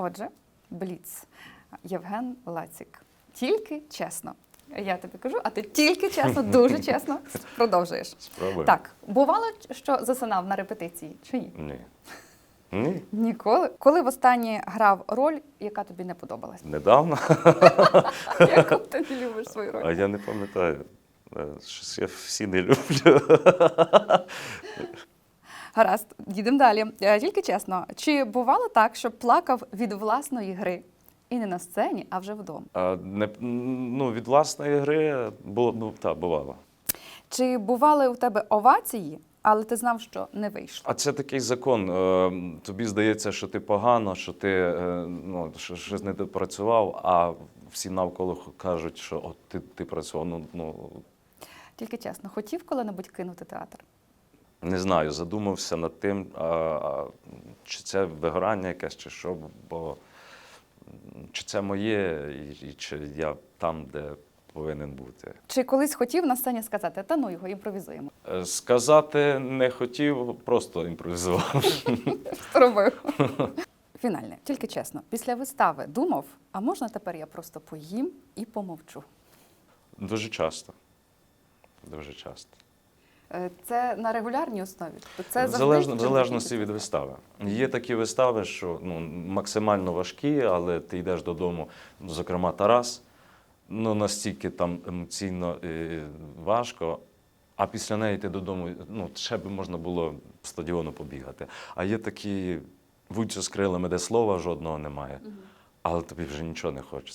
Отже, Бліц, Євген Лацік. Тільки чесно. Я тобі кажу, а ти тільки чесно, дуже чесно продовжуєш. Спробуємо. Так, бувало, що засинав на репетиції чи ні? Ні. Ні. Ніколи. Коли востаннє грав роль, яка тобі не подобалась? Недавно. Яку ти не любиш свою роль? А я не пам'ятаю. Е, Щось я всі не люблю. Гаразд, їдемо далі. Е, Тільки чесно, чи бувало так, що плакав від власної гри? І не на сцені, а вже вдома. А, не, ну, від власної гри було, ну, так, бувало. Чи бували у тебе овації, але ти знав, що не вийшло? А це такий закон. Е, Тобі здається, що ти погано, що ти е, ну, що щось не допрацював, а всі навколо кажуть, що от ти, ти працював. Ну, ну, Тільки чесно, хотів коли-небудь кинути театр? Не знаю, задумався над тим, а, а, чи це вигорання якесь, чи що, бо чи це моє, і, і чи я там, де повинен бути. Чи колись хотів на сцені сказати, та ну його імпровізуємо? Е, Сказати не хотів, просто імпровізував. Робив. Фінальне, тільки чесно, після вистави думав, а можна тепер я просто поїм і помовчу? Дуже часто. Дуже часто. Е, Це на регулярній основі? Тобто це в, залежно, в залежності від вистави. Є такі вистави, що ну, максимально важкі, але ти йдеш додому, зокрема, Тарас, ну настільки там емоційно е, важко. А після неї ти додому, ну, ще би можна було по стадіону побігати. А є такі вуйцю з крилами, де слова жодного немає, але тобі вже нічого не хочеться.